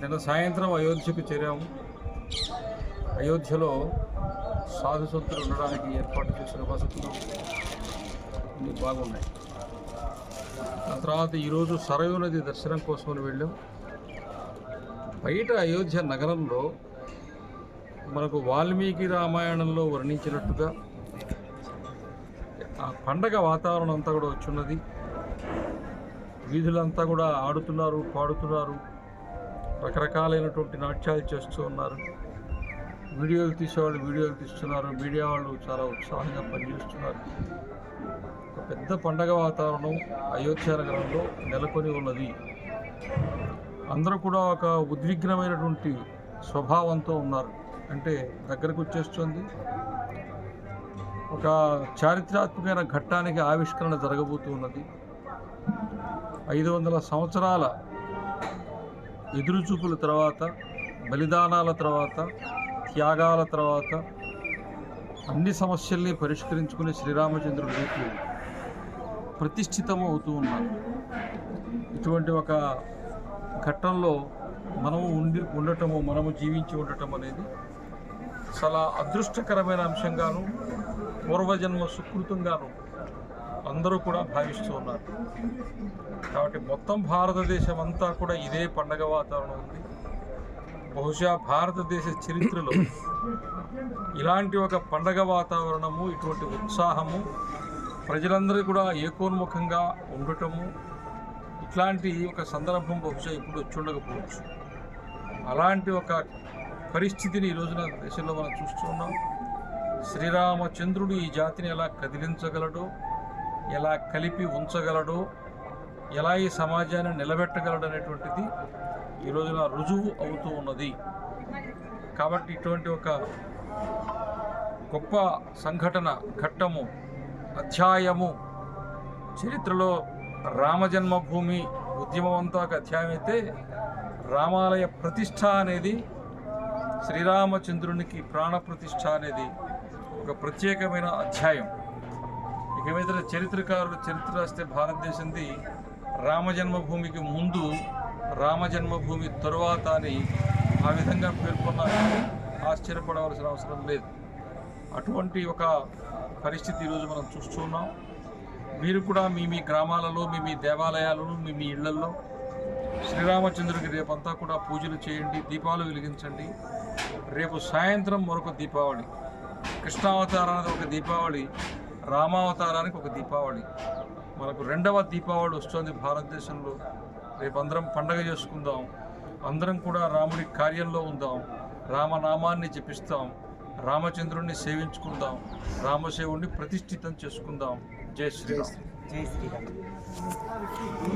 నిన్న సాయంత్రం అయోధ్యకు చేరాము. అయోధ్యలో సాధు సంతులు ఉండడానికి ఏర్పాటు చేసిన వసతులు బాగున్నాయి. ఆ తర్వాత ఈరోజు సరయూ నది దర్శనం కోసం వెళ్ళాం. బయట అయోధ్య నగరంలో మనకు వాల్మీకి రామాయణంలో వర్ణించినట్టుగా ఆ పండగ వాతావరణం అంతా కూడా వచ్చున్నది. వీధులంతా కూడా ఆడుతున్నారు పాడుతున్నారు. రకరకాలైనటువంటి నాట్యాలు చేస్తూ ఉన్నారు. వీడియోలు తీసేవాళ్ళు వీడియోలు తీస్తున్నారు. మీడియా వాళ్ళు చాలా ఉత్సాహంగా పనిచేస్తున్నారు. ఒక పెద్ద పండగ వాతావరణం అయోధ్య నగరంలో నెలకొని ఉన్నది. అందరూ కూడా ఒక ఉద్విగ్నమైనటువంటి స్వభావంతో ఉన్నారు. అంటే దగ్గరకు వచ్చేస్తుంది. ఒక చారిత్రాత్మకమైన ఘట్టానికి ఆవిష్కరణ జరగబోతూ ఉన్నది. ఐదు వందల సంవత్సరాల ఎదురుచూపుల తర్వాత బలిదానాల తర్వాత త్యాగాల తర్వాత అన్ని సమస్యల్ని పరిష్కరించుకుని శ్రీరామచంద్రుడు రేపు ప్రతిష్ఠితం అవుతూ ఉన్నారు ఇటువంటి ఒక ఘట్టంలో మనము ఉండి ఉండటము మనము జీవించి ఉండటం అనేది చాలా అదృష్టకరమైన అంశంగాను పూర్వజన్మ సుకృతంగాను అందరూ కూడా భావిస్తూ ఉన్నారు. కాబట్టి మొత్తం భారతదేశం అంతా కూడా ఇదే పండగ వాతావరణం ఉంది. బహుశా భారతదేశ చరిత్రలో ఇలాంటి ఒక పండగ వాతావరణము ఇటువంటి ఉత్సాహము ప్రజలందరూ కూడా ఏకోన్ముఖంగా ఉండటము ఇట్లాంటి ఒక సందర్భం బహుశా ఇప్పుడు వచ్చి ఉండకపోవచ్చు అలాంటి ఒక పరిస్థితిని ఈ రోజున దేశంలో మనం చూస్తున్నాం. శ్రీరామచంద్రుడు ఈ జాతిని ఎలా కదిలించగలడో ఎలా కలిపి ఉంచగలడో ఎలా ఈ సమాజాన్ని నిలబెట్టగలడు అనేటువంటిది ఈ రోజున రుజువు అవుతూ ఉన్నది. కాబట్టి ఇటువంటి ఒక గొప్ప సంఘటన ఘట్టము అధ్యాయము చరిత్రలో రామజన్మభూమి ఉద్యమం అంతా ఒక అధ్యాయం అయితే రామాలయ ప్రతిష్ట అనేది శ్రీరామచంద్రునికి ప్రాణ ప్రతిష్ట అనేది ఒక ప్రత్యేకమైన అధ్యాయం. ఏమైతే చరిత్రకారులు చరిత్ర రాస్తే భారతదేశంది రామజన్మభూమికి ముందు రామజన్మభూమి తరువాత అని ఆ విధంగా పేర్కొన్న ఆశ్చర్యపడవలసిన అవసరం లేదు. అటువంటి ఒక పరిస్థితి ఈరోజు మనం చూస్తున్నాం మీరు కూడా మీ మీ గ్రామాలలో మీ మీ దేవాలయాలలో మీ మీ ఇళ్ళలో శ్రీరామచంద్రుడికి రేపంతా కూడా పూజలు చేయండి దీపాలు వెలిగించండి. రేపు సాయంత్రం మరొక దీపావళి కృష్ణావతారానికి ఒక దీపావళి రామావతారానికి ఒక దీపావళి. మనకు రెండవ దీపావళి వస్తుంది భారతదేశంలో. రేపు అందరం పండగ చేసుకుందాం. అందరం కూడా రాముడి కార్యంలో ఉందాం. రామనామాన్ని జపిస్తాం. రామచంద్రుణ్ణి సేవించుకుందాం. రామసేవుణ్ణి ప్రతిష్ఠితం చేసుకుందాం. జై శ్రీరామ్. జై శ్రీరామ్.